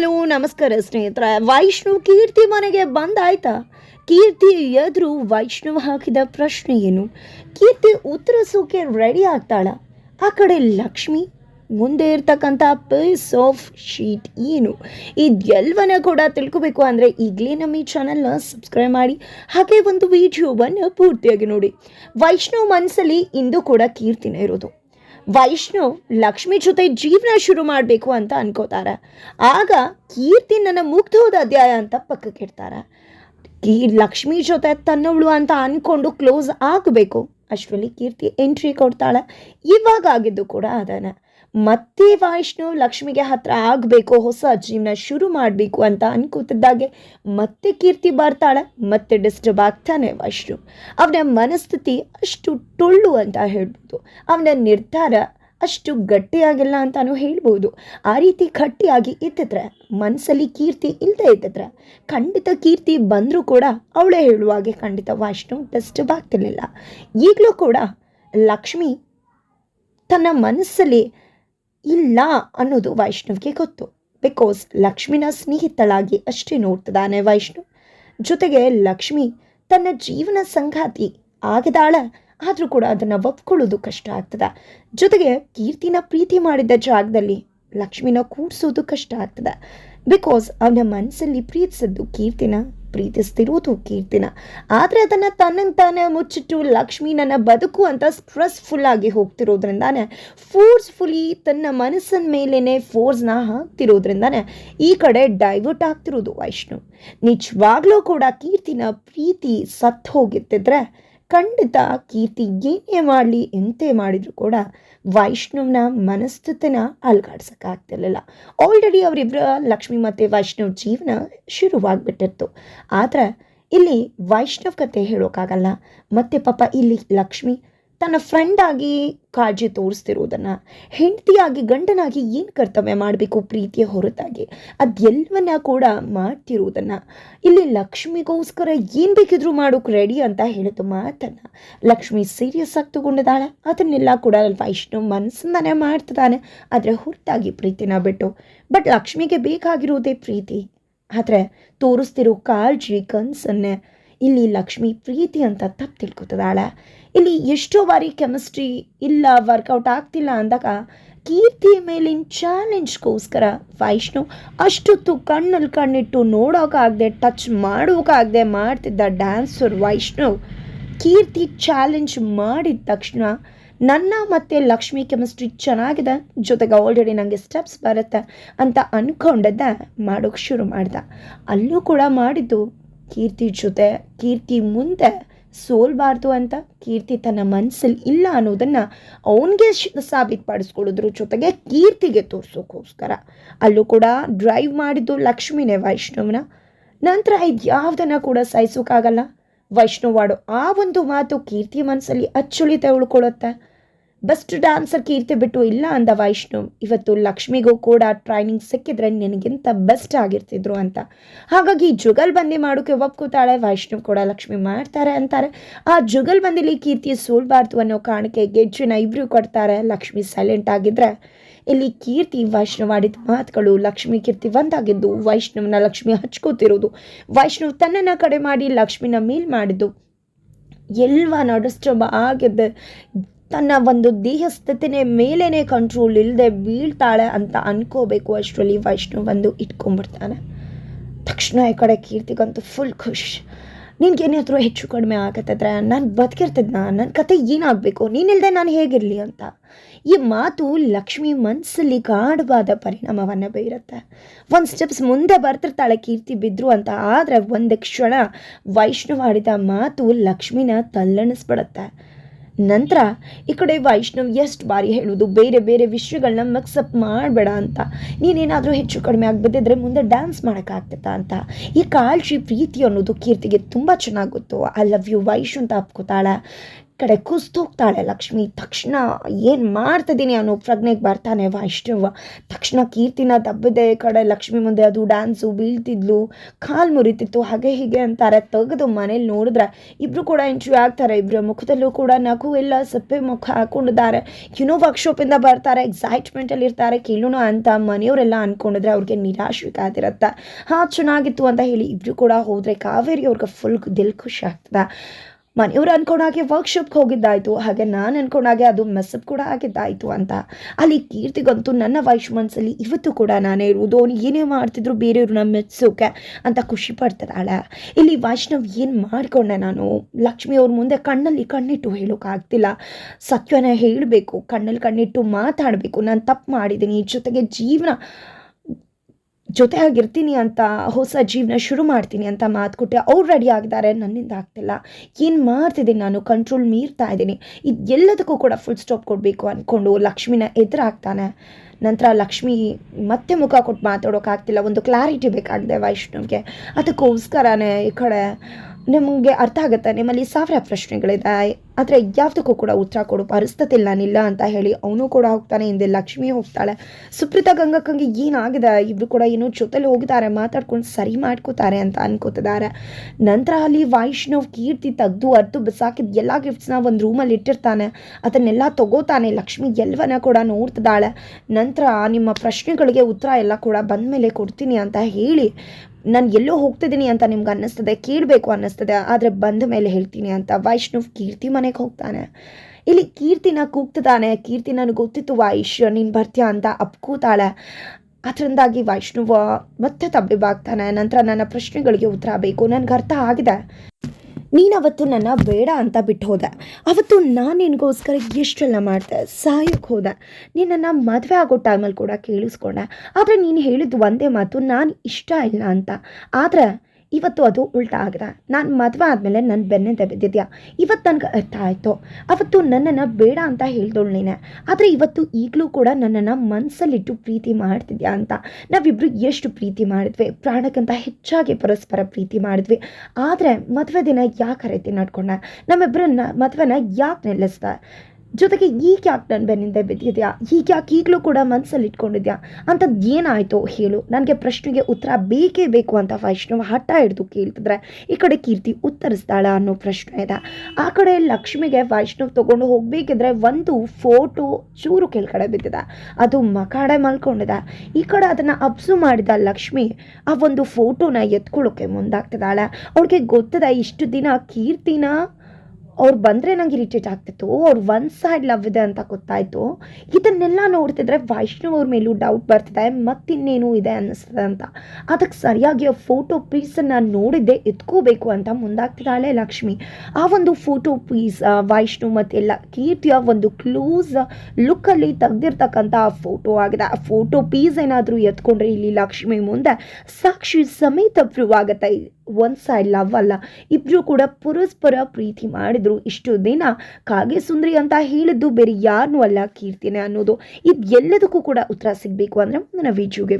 Hello, ನಮಸ್ಕಾರ ಸ್ನೇಹಿತರ. ವೈಷ್ಣು ಕೀರ್ತಿ ಮನೆಗೆ ಬಂದಾಯ್ತಾ? ಕೀರ್ತಿ ಎದುರು ವೈಷ್ಣವ್ ಹಾಕಿದ ಪ್ರಶ್ನೆ ಏನು? ಕೀರ್ತಿ ಉತ್ತರಿಸೋಕೆ ರೆಡಿ ಆಗ್ತಾಳ? ಆ ಕಡೆ ಲಕ್ಷ್ಮಿ, ಮುಂದೆ ಇರ್ತಕ್ಕಂಥ ಪೀಸ್ ಆಫ್ ಶೀಟ್ ಏನು? ಇದೆಲ್ಲವನ್ನ ಕೂಡ ತಿಳ್ಕೊಬೇಕು ಅಂದರೆ ಈಗಲೇ ನಮ್ಮ ಈ ಚಾನಲ್ನ ಸಬ್ಸ್ಕ್ರೈಬ್ ಮಾಡಿ, ಹಾಗೆ ಒಂದು ವಿಡಿಯೋವನ್ನು ಪೂರ್ತಿಯಾಗಿ ನೋಡಿ. ವೈಷ್ಣವ್ ಮನಸ್ಸಲ್ಲಿ ಇಂದು ಕೂಡ ಕೀರ್ತಿನೇ ಇರೋದು. ವೈಷ್ಣವ್ ಲಕ್ಷ್ಮಿ ಜೊತೆ ಜೀವನ ಶುರು ಮಾಡಬೇಕು ಅಂತ ಅನ್ಕೋತಾರೆ. ಆಗ ಕೀರ್ತಿ ನನ್ನ ಮುಗ್ಧೋದ ಅಧ್ಯಾಯ ಅಂತ ಪಕ್ಕಕ್ಕೆ ಇಡ್ತಾರೆ. ಕೀ ಲಕ್ಷ್ಮಿ ಜೊತೆ ತನ್ನವಳು ಅಂತ ಅನ್ಕೊಂಡು ಕ್ಲೋಸ್ ಆಗಬೇಕು. ಅಷ್ಟರಲ್ಲಿ ಕೀರ್ತಿ ಎಂಟ್ರಿ ಕೊಡ್ತಾಳೆ. ಇವಾಗ ಆಗಿದ್ದು ಕೂಡ ಅದಾನ. ಮತ್ತೆ ವೈಷ್ಣವ್ ಲಕ್ಷ್ಮಿಗೆ ಹತ್ರ ಆಗಬೇಕು ಹೊಸ ಜೀವನ ಶುರು ಮಾಡಬೇಕು ಅಂತ ಅನ್ಕೋತಿದ್ದಾಗೆ ಮತ್ತೆ ಕೀರ್ತಿ ಬರ್ತಾಳೆ, ಮತ್ತೆ ಡಿಸ್ಟರ್ಬ್ ಆಗ್ತಾನೆ ವೈಷ್ಣು. ಅವನ ಮನಸ್ಥಿತಿ ಅಷ್ಟು ಟೊಳ್ಳು ಅಂತ ಹೇಳ್ಬೋದು. ಅವನ ನಿರ್ಧಾರ ಅಷ್ಟು ಗಟ್ಟಿಯಾಗಿಲ್ಲ ಅಂತಾನು ಹೇಳ್ಬೋದು. ಆ ರೀತಿ ಗಟ್ಟಿಯಾಗಿ ಇದ್ದಿದ್ರೆ ಮನಸ್ಸಲ್ಲಿ ಕೀರ್ತಿ ಇಲ್ಲದೆ ಇದ್ದಿದ್ರೆ ಖಂಡಿತ ಕೀರ್ತಿ ಬಂದರೂ ಕೂಡ ಅವಳೇ ಹೇಳುವಾಗೆ ಖಂಡಿತ ವಾಷ್ಣು ಡಿಸ್ಟರ್ಬ್ ಆಗ್ತಿರ್ಲಿಲ್ಲ. ಈಗಲೂ ಕೂಡ ಲಕ್ಷ್ಮಿ ತನ್ನ ಮನಸ್ಸಲ್ಲಿ ಇಲ್ಲ ಅನ್ನೋದು ವೈಷ್ಣವ್ಗೆ ಗೊತ್ತು. ಬಿಕಾಸ್ ಲಕ್ಷ್ಮಿನ ಸ್ನೇಹಿತಳಾಗಿ ಅಷ್ಟೇ ನೋಡ್ತಿದ್ದಾನೆ ವೈಷ್ಣವ್. ಜೊತೆಗೆ ಲಕ್ಷ್ಮಿ ತನ್ನ ಜೀವನ ಸಂಗಾತಿ ಆಗದಾಳ ಆದರೂ ಕೂಡ ಅದನ್ನು ಒಪ್ಕೊಳ್ಳೋದು ಕಷ್ಟ ಆಗ್ತದ. ಜೊತೆಗೆ ಕೀರ್ತಿನ ಪ್ರೀತಿ ಮಾಡಿದ್ದ ಜಾಗದಲ್ಲಿ ಲಕ್ಷ್ಮಿನ ಕೂಡಿಸೋದು ಕಷ್ಟ ಆಗ್ತದೆ. ಬಿಕಾಸ್ ಅವನ ಮನಸ್ಸಲ್ಲಿ ಪ್ರೀತಿಸಿದ್ದು ಕೀರ್ತಿನ ಪ್ರೀತಿಸ್ತಿರೋದು ಕೀರ್ತಿನ. ಆದರೆ ಅದನ್ನು ತನ್ನನ್ನು ತಾನೇ ಮುಚ್ಚಿಟ್ಟು ಲಕ್ಷ್ಮಿ ನನ್ನ ಬದುಕು ಅಂತ ಸ್ಟ್ರೆಸ್ಫುಲ್ ಆಗಿ ಹೋಗ್ತಿರೋದ್ರಿಂದಾನೆ ಫೋರ್ಸ್ಫುಲಿ ತನ್ನ ಮನಸ್ಸಿನ ಮೇಲೇ ಫೋರ್ಸ್ನ ಹಾಕ್ತಿರೋದ್ರಿಂದಾನೆ ಈ ಕಡೆ ಡೈವರ್ಟ್ ಆಗ್ತಿರೋದು ವೈಷ್ಣು ನಿಜವಾಗ್ಲೂ ಕೂಡ ಕೀರ್ತಿನ ಪ್ರೀತಿ ಸತ್ತು ಹೋಗಿತ್ತಿದ್ರೆ ಖಂಡಿತ ಕೀರ್ತಿ ಏನೇ ಮಾಡಲಿ ಎಂತೆ ಮಾಡಿದ್ರು ಕೂಡ ವೈಷ್ಣವ್ನ ಮನಸ್ಥಿತಿನ ಅಲ್ಗಾಡ್ಸೋಕ್ಕಾಗ್ತಿರ್ಲಿಲ್ಲ. ಆಲ್ರೆಡಿ ಅವರಿಬ್ಬರ ಲಕ್ಷ್ಮಿ ಮತ್ತು ವೈಷ್ಣವ್ ಜೀವನ ಶುರುವಾಗ್ಬಿಟ್ಟಿತ್ತು. ಆದರೆ ಇಲ್ಲಿ ವೈಷ್ಣವ್ ಕತೆ ಹೇಳೋಕ್ಕಾಗಲ್ಲ. ಮತ್ತು ಪಾಪ ಇಲ್ಲಿ ಲಕ್ಷ್ಮಿ ತನ್ನ ಫ್ರೆಂಡ್ ಆಗಿ ಕಾಳಜಿ ತೋರಿಸ್ತಿರೋದನ್ನು, ಹೆಂಡತಿಯಾಗಿ, ಗಂಡನಾಗಿ ಏನು ಕರ್ತವ್ಯ ಮಾಡಬೇಕು ಪ್ರೀತಿಯ ಹೊರತಾಗಿ ಅದೆಲ್ಲವನ್ನ ಕೂಡ ಮಾಡ್ತಿರೋದನ್ನು, ಇಲ್ಲಿ ಲಕ್ಷ್ಮಿಗೋಸ್ಕರ ಏನು ಬೇಕಿದ್ರೂ ಮಾಡೋಕೆ ರೆಡಿ ಅಂತ ಹೇಳಿತು ಮಾತನ್ನು ಲಕ್ಷ್ಮಿ ಸೀರಿಯಸ್ ಆಗಿ ತಗೊಂಡಿದ್ದಾಳೆ. ಅದನ್ನೆಲ್ಲ ಕೂಡ ವೈಷ್ಣವ್ ಮನಸ್ಸಿಂದಾನೆ ಮಾಡ್ತಿದ್ದಾನೆ. ಆದರೆ ಹೊರತಾಗಿ ಪ್ರೀತಿನ ಬಿಟ್ಟು ಬಟ್ ಲಕ್ಷ್ಮಿಗೆ ಬೇಕಾಗಿರೋದೇ ಪ್ರೀತಿ. ಆದರೆ ತೋರಿಸ್ತಿರೋ ಕಾಳಜಿ, ಕನಸನ್ನೇ ಇಲ್ಲಿ ಲಕ್ಷ್ಮಿ ಪ್ರೀತಿ ಅಂತ ತಪ್ಪು ತಿಳ್ಕೊತಿದ್ದಾಳೆ ಇಲ್ಲಿ ಎಷ್ಟೋ ಬಾರಿ ಕೆಮಿಸ್ಟ್ರಿ ಇಲ್ಲ ವರ್ಕೌಟ್ ಆಗ್ತಿಲ್ಲ ಅಂದಾಗ ಕೀರ್ತಿ ಮೇಲಿನ ಚಾಲೆಂಜ್ಗೋಸ್ಕರ ವೈಷ್ಣವ್ ಅಷ್ಟೊತ್ತು ಕಣ್ಣಲ್ಲಿ ಕಣ್ಣಿಟ್ಟು ನೋಡೋಕ್ಕಾಗದೆ ಟಚ್ ಮಾಡೋಕ್ಕಾಗದೆ ಮಾಡ್ತಿದ್ದ ಡ್ಯಾನ್ಸರ್ ವೈಷ್ಣವ್ ಕೀರ್ತಿ ಚಾಲೆಂಜ್ ಮಾಡಿದ ತಕ್ಷಣ ನನ್ನ ಮತ್ತು ಲಕ್ಷ್ಮಿ ಕೆಮಿಸ್ಟ್ರಿ ಚೆನ್ನಾಗಿದೆ, ಜೊತೆಗೆ ಆಲ್ರೆಡಿ ನನಗೆ ಸ್ಟೆಪ್ಸ್ ಬರುತ್ತೆ ಅಂತ ಅಂದ್ಕೊಂಡದ್ದ ಮಾಡೋಕ್ಕೆ ಶುರು ಮಾಡ್ದೆ. ಅಲ್ಲೂ ಕೂಡ ಮಾಡಿದ್ದು ಕೀರ್ತಿ ಜೊತೆ, ಕೀರ್ತಿ ಮುಂದೆ ಸೋಲ್ಬಾರ್ದು ಅಂತ ಕೀರ್ತಿ ತನ್ನ ಮನಸ್ಸಲ್ಲಿ ಇಲ್ಲ ಅನ್ನೋದನ್ನು ಅವನಿಗೆ ಸಾಬೀತುಪಡಿಸ್ಕೊಳ್ಳೋದ್ರ ಜೊತೆಗೆ ಕೀರ್ತಿಗೆ ತೋರಿಸೋಕ್ಕೋಸ್ಕರ. ಅಲ್ಲೂ ಕೂಡ ಡ್ರೈವ್ ಮಾಡಿದ್ದು ಲಕ್ಷ್ಮಿನೇ ವೈಷ್ಣವನ. ನಂತರ ಇದು ಯಾವುದನ್ನು ಕೂಡ ಸಹಿಸೋಕ್ಕಾಗಲ್ಲ ವೈಷ್ಣವಾಡು ಆ ಒಂದು ಮಾತು ಕೀರ್ತಿ ಮನಸ್ಸಲ್ಲಿ ಅಚ್ಚುಳಿತ ಉಳ್ಕೊಳ್ಳುತ್ತೆ. ಬೆಸ್ಟ್ ಡ್ಯಾನ್ಸರ್ ಕೀರ್ತಿ ಬಿಟ್ಟು ಇಲ್ಲ ಅಂದ ವೈಷ್ಣವ್ ಇವತ್ತು ಲಕ್ಷ್ಮಿಗೂ ಕೂಡ ಟ್ರೈನಿಂಗ್ ಸಿಕ್ಕಿದ್ರೆ ನಿನಗಿಂತ ಬೆಸ್ಟ್ ಆಗಿರ್ತಿದ್ರು ಅಂತ. ಹಾಗಾಗಿ ಜುಗಲ್ಬಂದಿ ಮಾಡೋಕೆ ಒಪ್ಕೋತಾಳೆ ವೈಷ್ಣವ್ ಕೂಡ ಲಕ್ಷ್ಮಿ ಮಾಡ್ತಾರೆ ಅಂತಾರೆ. ಆ ಜುಗಲ್ಬಂದಿಲಿ ಕೀರ್ತಿ ಸೋಲ್ಬಾರ್ದು ಅನ್ನೋ ಕಾರಣಕ್ಕೆ ಗೆಜ್ಜಿನ ಇಬ್ಬರು ಕೊಡ್ತಾರೆ. ಲಕ್ಷ್ಮಿ ಸೈಲೆಂಟ್ ಆಗಿದ್ರೆ ಇಲ್ಲಿ ಕೀರ್ತಿ ವೈಷ್ಣವ್ ಆಡಿದ ಮಾತುಗಳು ಲಕ್ಷ್ಮಿ ಕೀರ್ತಿ ಒಂದಾಗಿದ್ದು ವೈಷ್ಣವ್ನ ಲಕ್ಷ್ಮಿ ಹಚ್ಕೋತಿರೋದು. ವೈಷ್ಣವ್ ತನ್ನನ್ನು ಕಡೆ ಮಾಡಿ ಲಕ್ಷ್ಮಿನ ಮೇಲ್ ಮಾಡಿದ್ದು. ಎಲ್ವ ಡಿಸ್ಟರ್ಬ್ ಆಗಿದ್ದೆ ತನ್ನ ಒಂದು ದೇಹ ಸ್ಥಿತಿನೇ ಮೇಲೇ ಕಂಟ್ರೋಲ್ ಇಲ್ಲದೆ ಬೀಳ್ತಾಳೆ ಅಂತ ಅನ್ಕೋಬೇಕು ಅಷ್ಟರಲ್ಲಿ ವೈಷ್ಣು ಬಂದು ಇಟ್ಕೊಂಡ್ಬಿಡ್ತಾನೆ. ತಕ್ಷಣ ಈ ಕಡೆ ಕೀರ್ತಿಗಂತೂ ಫುಲ್ ಖುಷ್. ನಿನ್ಗೇನಾದರೂ ಹೆಚ್ಚು ಕಡಿಮೆ ಆಗತ್ತಿದ್ರೆ ನಾನು ಬದುಕಿರ್ತಿದ್ನ ನನ್ನ ಕತೆ ಏನಾಗಬೇಕು ನೀನಿಲ್ಲದೆ ನಾನು ಹೇಗಿರಲಿ ಅಂತ. ಈ ಮಾತು ಲಕ್ಷ್ಮಿ ಮನಸ್ಸಲ್ಲಿ ಗಾಢವಾದ ಪರಿಣಾಮವನ್ನು ಬೀರುತ್ತೆ. ಒಂದು ಸ್ಟೆಪ್ಸ್ ಮುಂದೆ ಬರ್ತಿರ್ತಾಳೆ ಕೀರ್ತಿ ಬಿದ್ದರು ಅಂತ, ಆದರೆ ಒಂದು ಕ್ಷಣ ವೈಷ್ಣವಾಡಿದ ಮಾತು ಲಕ್ಷ್ಮಿನ ತಲ್ಲಣಿಸ್ಬಿಡುತ್ತೆ. ನಂತರ ಈ ಕಡೆ ವೈಷ್ಣವ್ ಎಷ್ಟು ಬಾರಿ ಹೇಳೋದು, ಬೇರೆ ಬೇರೆ ವಿಷಯಗಳನ್ನ ಮಿಕ್ಸಪ್ ಮಾಡಬೇಡ ಅಂತ. ನೀನೇನಾದರೂ ಹೆಚ್ಚು ಕಡಿಮೆ ಆಗಿ ಮುಂದೆ ಡ್ಯಾನ್ಸ್ ಮಾಡೋಕ್ಕಾಗ್ತೈತ ಅಂತ. ಈ ಕಾಳಜಿ ಪ್ರೀತಿ ಅನ್ನೋದು ಕೀರ್ತಿಗೆ ತುಂಬ ಚೆನ್ನಾಗಿ ಗೊತ್ತು. ಐ ಲವ್ ಯು ವೈಷ್ಣು ಅಂತ ಅಪ್ಕೋತಾಳೆ. ಕಡೆ ಕುಸ್ತೋಗ್ತಾಳೆ ಲಕ್ಷ್ಮಿ. ತಕ್ಷಣ ಏನು ಮಾಡ್ತಿದ್ದೀನಿ ಅವನು ಪ್ರಜ್ಞೆಗೆ ಬರ್ತಾನೆ ವೈಷ್ಣವ. ತಕ್ಷಣ ಕೀರ್ತಿನ ತಬ್ಬಿದೆ ಕಡೆ ಲಕ್ಷ್ಮಿ ಮುಂದೆ. ಅದು ಡ್ಯಾನ್ಸು ಬೀಳ್ತಿದ್ಲು. ಕಾಲು ಮುರಿತಿತ್ತು. ಹಾಗೆ ಹೀಗೆ ಅಂತಾರೆ. ತೆಗೆದು ಮನೇಲಿ ನೋಡಿದ್ರೆ ಇಬ್ಬರು ಕೂಡ ಎಂಜಾಯ್ ಆಗ್ತಾರೆ. ಇಬ್ಬರ ಮುಖದಲ್ಲೂ ಕೂಡ ನಗು ಎಲ್ಲ ಸಪ್ಪೆ ಮುಖ ಹಾಕೊಂಡಿದ್ದಾರೆ. ಏನೋ ವರ್ಕ್ಶಾಪಿಂದ ಬರ್ತಾರೆ. ಎಕ್ಸೈಟ್ಮೆಂಟಲ್ಲಿ ಇರ್ತಾರೆ. ಕೇಳೋಣ ಅಂತ ಮನೆಯವರೆಲ್ಲ ಅಂದ್ಕೊಂಡಿದ್ರೆ ಅವ್ರಿಗೆ ನಿರಾಶೆ ಆಗಿರುತ್ತೆ ಹಾಂ, ಚೆನ್ನಾಗಿತ್ತು ಅಂತ ಹೇಳಿ ಇಬ್ಬರು ಕೂಡ ಹೋದರೆ ಕಾವೇರಿ ಅವ್ರಿಗೆ ಫುಲ್ ದಿಲ್ ಖುಷಿ ಆಗ್ತದೆ. ಮನೆಯವ್ರು ಅನ್ಕೊಂಡಾಗೆ ವರ್ಕ್ಶಾಪ್ಗೆ ಹೋಗಿದ್ದಾಯಿತು. ಹಾಗೆ ನಾನು ಅನ್ಕೊಂಡಾಗೆ ಅದು ಮೆಸ್ಸಪ್ ಕೂಡ ಆಗಿದ್ದಾಯಿತು ಅಂತ. ಅಲ್ಲಿ ಕೀರ್ತಿಗಂತೂ ನನ್ನ ವೈಶ್ ಮನಸ್ಸಲ್ಲಿ ಇವತ್ತು ಕೂಡ ನಾನೇ ಇರುವುದು. ಅವ್ನು ಏನೇ ಮಾಡ್ತಿದ್ರು ಬೇರೆಯವ್ರನ್ನ ಮೆಚ್ಚೋಕೆ ಅಂತ ಖುಷಿ ಪಡ್ತಿದ್ದಾಳೆ ಇಲ್ಲಿ ವೈಷ್ಣವ್ ಏನು ಮಾಡಿಕೊಂಡೆ ನಾನು? ಲಕ್ಷ್ಮಿ ಅವ್ರ ಮುಂದೆ ಕಣ್ಣಲ್ಲಿ ಕಣ್ಣಿಟ್ಟು ಹೇಳೋಕ್ಕಾಗ್ತಿಲ್ಲ ಸತ್ಯನ ಹೇಳಬೇಕು, ಕಣ್ಣಲ್ಲಿ ಕಣ್ಣಿಟ್ಟು ಮಾತಾಡಬೇಕು. ನಾನು ತಪ್ಪು ಮಾಡಿದ್ದೀನಿ ಜೊತೆಗೆ ಜೀವನ ಜೊತೆ ಆಗಿರ್ತೀನಿ ಅಂತ ಹೊಸ ಜೀವನ ಶುರು ಮಾಡ್ತೀನಿ ಅಂತ ಮಾತು ಕೊಟ್ಟೆ ಅವ್ರು ರೆಡಿ ಆಗಿದ್ದಾರೆ, ನನ್ನಿಂದ ಆಗ್ತಿಲ್ಲ. ಏನು ಮಾಡ್ತಿದ್ದೀನಿ ನಾನು? ಕಂಟ್ರೋಲ್ ಮೀರ್ತಾ ಇದ್ದೀನಿ. ಇದು ಎಲ್ಲದಕ್ಕೂ ಕೂಡ ಫುಲ್ ಸ್ಟಾಪ್ ಕೊಡಬೇಕು ಅಂದ್ಕೊಂಡು ಲಕ್ಷ್ಮಿನ ಎದುರಾಗ್ತಾನೆ. ನಂತರ ಲಕ್ಷ್ಮಿ ಮತ್ತೆ ಮುಖ ಕೊಟ್ಟು ಮಾತಾಡೋಕ್ಕಾಗ್ತಿಲ್ಲ ಒಂದು ಕ್ಲಾರಿಟಿ ಬೇಕಾಗಿದೆ ವೈಷ್ಣುವಿಗೆ. ಅದಕ್ಕೋಸ್ಕರನೇ ಈ ಕಡೆ ನಿಮಗೆ ಅರ್ಥ ಆಗುತ್ತೆ? ನಿಮ್ಮಲ್ಲಿ ಸಾವಿರ ಪ್ರಶ್ನೆಗಳಿದೆ. ಆದರೆ ಯಾವುದಕ್ಕೂ ಕೂಡ ಉತ್ತರ ಕೊಡು ಪರಿಸ್ಥಿತಿ ಇಲ್ಲ ನಾನಿಲ್ಲ ಅಂತ ಹೇಳಿ ಅವನು ಕೂಡ ಹೋಗ್ತಾನೆ, ಹಿಂದೆ ಲಕ್ಷ್ಮಿ ಹೋಗ್ತಾಳೆ. ಸುಪ್ರೀತಾ ಗಂಗಕ್ಕಂಗೆ ಏನಾಗಿದೆ? ಇಬ್ಬರು ಕೂಡ ಏನು ಜೊತೆಲಿ ಹೋಗಿದ್ದಾರೆ, ಮಾತಾಡ್ಕೊಂಡು ಸರಿ ಮಾಡ್ಕೋತಾರೆ ಅಂತ ಅನ್ಕೋತಿದ್ದಾರೆ. ನಂತರ ಅಲ್ಲಿ ವೈಷ್ಣವ್ ಕೀರ್ತಿ ತೆಗ್ದು ಅರ್ದು ಬಿಸಾಕಿದ ಎಲ್ಲ ಗಿಫ್ಟ್ಸ್ನ ಒಂದು ರೂಮಲ್ಲಿ ಇಟ್ಟಿರ್ತಾನೆ. ಅದನ್ನೆಲ್ಲ ತಗೋತಾನೆ. ಲಕ್ಷ್ಮಿ ಎಲ್ಲವನ್ನ ಕೂಡ ನೋಡ್ತಿದ್ದಾಳೆ. ನಂತರ ನಿಮ್ಮ ಪ್ರಶ್ನೆಗಳಿಗೆ ಉತ್ತರ ಎಲ್ಲ ಕೂಡ ಬಂದ ಮೇಲೆ ಕೊಡ್ತೀನಿ ಅಂತ ಹೇಳಿ ನಾನು ಎಲ್ಲೋ ಹೋಗ್ತಿದ್ದೀನಿ ಅಂತ ನಿಮ್ಗೆ ಅನ್ನಿಸ್ತದೆ, ಕೇಳಬೇಕು ಅನ್ನಿಸ್ತದೆ, ಆದರೆ ಬಂದ ಮೇಲೆ ಹೇಳ್ತೀನಿ ಅಂತ ವೈಷ್ಣವ್ ಕೀರ್ತಿ ಮನೆಗೆ ಹೋಗ್ತಾನೆ. ಇಲ್ಲಿ ಕೀರ್ತಿನ ಕೂಗ್ತಿದ್ದಾನೆ, ಕೀರ್ತಿ ನನಗೆ ಗೊತ್ತಿತ್ತು ವೈಶ್ ನೀನು ಬರ್ತೀಯ ಅಂತ ಅಪ್ಕೂತಾಳೆ. ಅದರಿಂದಾಗಿ ವೈಷ್ಣವ ಮತ್ತೆ ತಬ್ಬಿಬಾಗ್ತಾನೆ, ನಂತರ ನನ್ನ ಪ್ರಶ್ನೆಗಳಿಗೆ ಉತ್ತರ ಬೇಕು, ನನಗೆ ಅರ್ಥ ಆಗಿದೆ. ನೀನವತ್ತು ನನ್ನ ಬೇಡ ಅಂತ ಬಿಟ್ಟು ಹೋದೆ ಅವತ್ತು ನಾನು ನಿನಗೋಸ್ಕರ ಎಷ್ಟೆಲ್ಲ ಮಾಡಿದೆ ಸಾಯಕ್ಕೆ ಹೋದೆ. ನಿನ್ನನ್ನು ಮದುವೆ ಆಗೋ ಟೈಮಲ್ಲಿ ಕೂಡ ಕೇಳಿಸ್ಕೊಂಡೆ. ಆದರೆ ನೀನು ಹೇಳಿದ್ದು ಒಂದೇ ಮಾತು, ನಾನು ಇಷ್ಟ ಇಲ್ಲ ಅಂತ. ಆದರೆ ಇವತ್ತು ಅದು ಉಲ್ಟಾ ಆಗಿದೆ. ನಾನು ಮದುವೆ ಆದಮೇಲೆ ನನ್ನ ಬೆನ್ನೆ ಬಿದ್ದಿದ್ಯಾ ಇವತ್ತು ನನಗೆ ಅರ್ಥ ಆಯಿತು. ಅವತ್ತು ನನ್ನನ್ನು ಬೇಡ ಅಂತ ಹೇಳ್ದೋಳು ಆದರೆ ಇವತ್ತು ಈಗಲೂ ಕೂಡ ನನ್ನನ್ನು ಮನಸ್ಸಲ್ಲಿಟ್ಟು ಪ್ರೀತಿ ಮಾಡ್ತಿದ್ಯಾ ಅಂತ. ನಾವಿಬ್ಬರು ಎಷ್ಟು ಪ್ರೀತಿ ಮಾಡಿದ್ವಿ. ಪ್ರಾಣಕ್ಕಿಂತ ಹೆಚ್ಚಾಗಿ ಪರಸ್ಪರ ಪ್ರೀತಿ ಮಾಡಿದ್ವಿ. ಆದರೆ ಮದುವೆ ದಿನ ಯಾಕೆ ರೀತಿ ನಡ್ಕೊಂಡೆ? ನಮ್ಮಿಬ್ಬರನ್ನ ಮದುವೆನ ಯಾಕೆ ನಿಲ್ಲಿಸ್ದೆ ಜೊತೆಗೆ ಈಗ ಯಾಕೆ ನನ್ನ ಬೆನ್ನಿಂದ ಬಿದ್ದಿದ್ಯಾ? ಈಗ ಯಾಕೆ ಈಗಲೂ ಕೂಡ ಮನಸ್ಸಲ್ಲಿ ಇಟ್ಕೊಂಡಿದ್ಯಾ? ಅಂಥದ್ದು ಏನಾಯಿತು ಹೇಳು. ನನಗೆ ಪ್ರಶ್ನೆಗೆ ಉತ್ತರ ಬೇಕೇ ಬೇಕು ಅಂತ ವೈಷ್ಣವ ಹಠ ಹಿಡಿದು ಕೇಳ್ತಿದ್ರೆ, ಈ ಕಡೆ ಕೀರ್ತಿ ಉತ್ತರಿಸ್ತಾಳ ಅನ್ನೋ ಪ್ರಶ್ನೆ ಇದೆ. ಆ ಕಡೆ ಲಕ್ಷ್ಮಿಗೆ ವೈಷ್ಣವ್ ತೊಗೊಂಡು ಹೋಗಬೇಕಿದ್ರೆ ಒಂದು ಫೋಟೋ ಚೂರು ಕೆಳಗಡೆ ಬಿದ್ದಿದೆ. ಅದು ಮಕಾಡೆ ಮಲ್ಕೊಂಡಿದೆ. ಈ ಕಡೆ ಅದನ್ನು ಅಬ್ಸರ್ವ್ ಮಾಡಿದ ಲಕ್ಷ್ಮಿ ಆ ಒಂದು ಫೋಟೋನ ಎತ್ಕೊಳ್ಳೋಕೆ ಮುಂದಾಗ್ತಿದ್ದಾಳೆ. ಅವ್ಳಿಗೆ ಗೊತ್ತಿದೆ ಇಷ್ಟು ದಿನ ಕೀರ್ತಿನ ಅವ್ರು ಬಂದರೆ ನಂಗೆ ಇರಿಟೇಟ್ ಆಗ್ತಿತ್ತು. ಅವ್ರು ಒನ್ ಸೈಡ್ ಲವ್ ಇದೆ ಅಂತ ಗೊತ್ತಾಯಿತು. ಇದನ್ನೆಲ್ಲ ನೋಡ್ತಿದ್ರೆ ವೈಷ್ಣವ್ ಅವ್ರ ಮೇಲೂ ಡೌಟ್ ಬರ್ತಿದೆ, ಮತ್ತಿನ್ನೇನು ಇದೆ ಅನ್ನಿಸ್ತದೆ ಅಂತ. ಅದಕ್ಕೆ ಸರಿಯಾಗಿ ಆ ಫೋಟೋ ಪೀಸನ್ನು ನೋಡಿದ್ದೆ ಎತ್ಕೋಬೇಕು ಅಂತ ಮುಂದಾಗ್ತಿದ್ದಾಳೆ ಲಕ್ಷ್ಮಿ. ಆ ಒಂದು ಫೋಟೋ ಪೀಸ್ ವೈಷ್ಣು ಮತ್ತು ಎಲ್ಲ ಕೀರ್ತಿಯ ಒಂದು ಕ್ಲೋಸ್ ಲುಕ್ಕಲ್ಲಿ ತೆಗ್ದಿರ್ತಕ್ಕಂಥ ಆ ಫೋಟೋ ಆಗಿದೆ. ಆ ಫೋಟೋ ಪೀಸ್ ಏನಾದರೂ ಎತ್ಕೊಂಡ್ರೆ ಇಲ್ಲಿ ಲಕ್ಷ್ಮಿ ಮುಂದೆ ಸಾಕ್ಷಿ ಸಮೇತ ಪ್ರೂವ್ ಆಗುತ್ತೆ. ಒನ್ ಸೈಡ್ ಲವ್ ಅಲ್ಲ. ಇಬ್ರು ಕೂಡ ಪರಸ್ಪರ ಪ್ರೀತಿ ಮಾಡಿದ್ರು. ಇಷ್ಟು ದಿನ ಕಾಗೆ ಸುಂದ್ರಿ ಅಂತ ಹೇಳಿದ್ದು ಬೇರೆ ಯಾರನ್ನೂ ಅಲ್ಲ ಕೀರ್ತಿನೇ ಅನ್ನೋದು. ಇದು ಎಲ್ಲದಕ್ಕೂ ಕೂಡ ಉತ್ತರ ಸಿಗಬೇಕು ಅಂದರೆ ಮುಂದಿನ ವಿಡಿಯೋಗೆ